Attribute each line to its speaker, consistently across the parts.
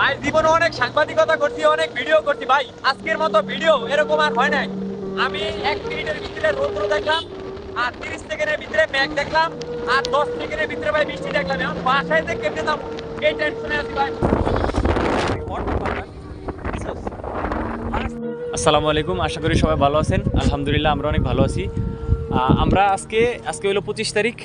Speaker 1: ভাই জীবনে অনেক সাংবাদিকতা করছি, অনেক ভিডিও করছি। ভাই, আজকের মতো ভিডিও এরকম আর হয় নাই। আমি এক মিনিটের ভিতরে রৌদ্র দেখলাম, আর তিরিশ সেকেন্ডের ভিতরে ম্যাগ দেখলাম, আর দশ সেকেন্ডের ভিতরে ভাই বৃষ্টি দেখলাম। এখন বাসায় যে কেমনে যাব, এই টেনশনে আছি ভাই।
Speaker 2: আসসালামু আলাইকুম, আশা করি সবাই ভালো আছেন। আলহামদুলিল্লাহ আমরা অনেক ভালো আছি। আমরা আজকে আজকে হলো পঁচিশ তারিখ,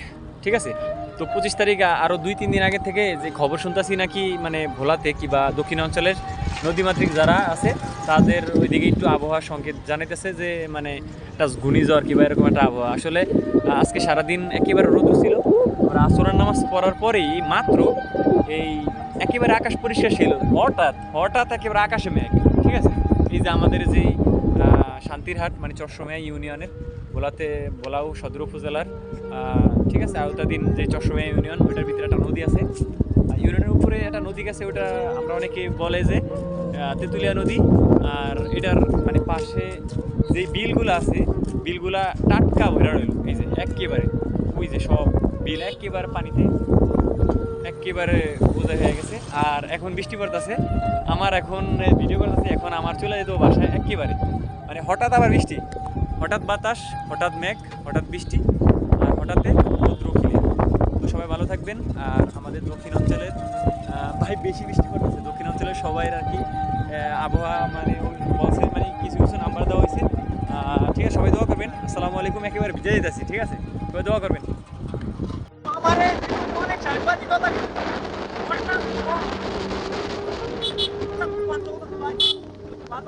Speaker 2: ঠিক আছে? তো পঁচিশ তারিখ আ- আরও দুই তিন দিন আগে থেকে যে খবর শুনতেছি নাকি মানে ভোলাতে কিংবা দক্ষিণ অঞ্চলের নদীমাতৃক যারা আছে তাদের ওইদিকে একটু আবহাওয়া সংকেত জানাইতেছে যে মানে একটা ঘূর্ণিঝড় কিংবা এরকম একটা আবহাওয়া। আসলে আজকে সারাদিন একেবারে রোদ ছিল আমরা আসরের নামাজ পড়ার পরেই মাত্র এই একেবারে আকাশ পরিষ্কার ছিল। হঠাৎ হঠাৎ একেবারে আকাশে মেঘ ঠিক আছে? এই যে আমাদের যে আহ, শান্তিরহাট মানে চট্টগ্রাম ইউনিয়নের ভোলাতে, ভোলাও সদর উপজেলার ঠিক আছে, আওতাধীন যে চট্টগ্রাম ইউনিয়ন, ওইটার ভিতরে একটা নদী আছে। ইউনিয়নের উপরে একটা নদী গেছে, ওটা আমরা অনেকে বলে যে তেঁতুলিয়া নদী। আর এটার মানে পাশে যে বিলগুলো আছে, বিলগুলা টাটকা ভরা রইল, এই যে একেবারে। ওই যে সব বিল একেবারে পানিতে একেবারে বোঝা হয়ে গেছে। আর এখন বৃষ্টি পড়তেছে। আমার এখন, ভিডিও করতেছে, এখন আমার চলে যেত বাসায় একেবারে। মানে হঠাৎ আবার বৃষ্টি। হঠাৎ বাতাস, হঠাৎ মেঘ, হঠাৎ বৃষ্টি, আর হঠাৎ রৌদ্র খিলে তো সবাই ভালো থাকবেন, আর আমাদের দক্ষিণ অঞ্চলের ভাই বেশি বৃষ্টি পড়তেছে। দক্ষিণ অঞ্চলের সবাই আর কি আবহাওয়া মানে বলছে মানে কিছু কিছু নাম্বার দেওয়া হয়েছে। ঠিক আছে, সবাই দোয়া করবেন। আসসালামু আলাইকুম, একেবারে বিজয় যাচ্ছি ঠিক আছে? সবাই দোয়া করবেন।
Speaker 1: অনেক সাংবাদিকতা আমি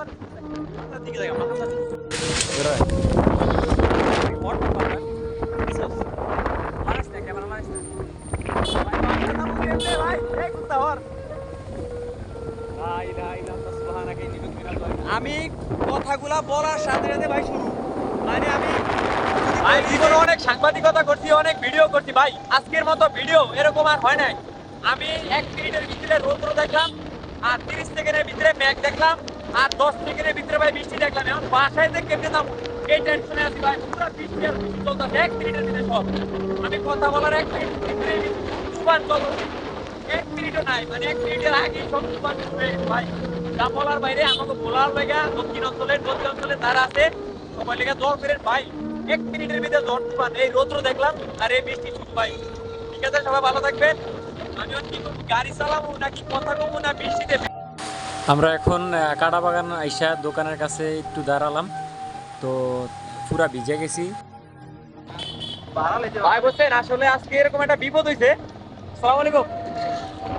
Speaker 1: কথাগুলা বলার সাথে সাথে ভাই শুরু। মানে আমি ভাই জীবনে অনেক সাংবাদিকতা করছি অনেক ভিডিও করছি ভাই। আজকের মতো ভিডিও এরকম আর হয় নাই। আমি এক মিনিটের ভিতরে রৌদ্র দেখলাম আর তিরিশ সেকেন্ডের ভিতরে ম্যাগ দেখলাম। আর দশ সেকেন্ডের ভিতরে ভাই বৃষ্টি দেখলাম। এখন বাসায় যে যাব, এই টেনশনে আছি ভাই। পুরো বৃষ্টি আর বৃষ্টি চলতেছে। এক মিনিটের ভিতরে সব। আমি কথা বলার এক মিনিটের ভিতরে তুফান চলতেছে এক মিনিটও নাই মানে এক মিনিটের আগেই সব শুরু হয়ে ভাই। যা বলার বাইরে, আমাকে বলার জায়গা দক্ষিণ অঞ্চলের অঞ্চলের যারা আছে, সবাই লেগে জল ফেরেন ভাই, এক মিনিটের ভিতরে জ্বর তুফান এই রৌদ্র দেখলাম আর এই বৃষ্টি শুরু ভাই। ঠিক আছে, সবাই ভালো থাকবেন। আমি কি গাড়ি চালাবো নাকি কথা কমবো না বৃষ্টিতে?
Speaker 2: আমরা এখন কাটা বাগান আইসা দোকানের কাছে একটু দাঁড়ালাম। তো পুরা ভিজে গেছি।
Speaker 1: ভাই আসলে আজকে এরকম একটা বিপদ হয়েছে সালাম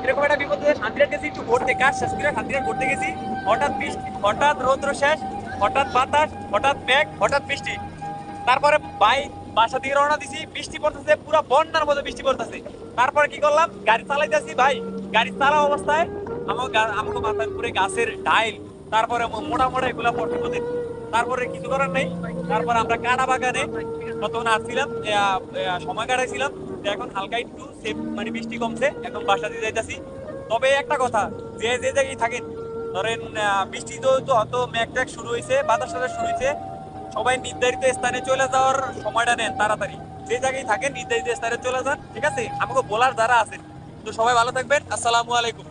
Speaker 1: এরকম একটা বিপদ হয়েছে শান্তিরাট গেছি, একটু ঘুরতে কাজ শেষ করে শান্তিরাট ঘুরতে গেছি। হঠাৎ বৃষ্টি, হঠাৎ রৌদ্র শেষ, হঠাৎ বাতাস, হঠাৎ মেঘ, হঠাৎ বৃষ্টি। তারপরে ভাই, বাসা দিয়ে রওনা দিছি, বৃষ্টি পড়তেছে, পুরো বন্যার মতো বৃষ্টি পড়তেছে। তারপরে কি করলাম? গাড়ি চালাইতেছি ভাই। গাড়ি চালা অবস্থায় আমার আমাকে মাথার উপরে গাছের ডাইল, তারপরে মোটা মোটা এগুলা পড়তে পড়তে তারপরে কিছু করার নেই। তারপর আমরা কাটা বাগানে কতক্ষণ আসছিলাম সময় কাটাইছিলাম এখন হালকা একটু সেফ মানে বৃষ্টি কমছে, এখন বাসা দিয়ে যাইতাছি। তবে একটা কথা, যে যে জায়গায় থাকেন, ধরেন বৃষ্টি তো তো হয়তো মেঘ ট্যাগ শুরু হয়েছে বাতাস টাতাস শুরু হয়েছে সবাই নির্ধারিত স্থানে চলে যাওয়ার সময়টা নেন তাড়াতাড়ি। যে জায়গায় থাকেন, নির্ধারিত স্থানে চলে যান, ঠিক আছে? আমাকে বলার যারা আছেন, তো সবাই ভালো থাকবেন। আসসালামু আলাইকুম।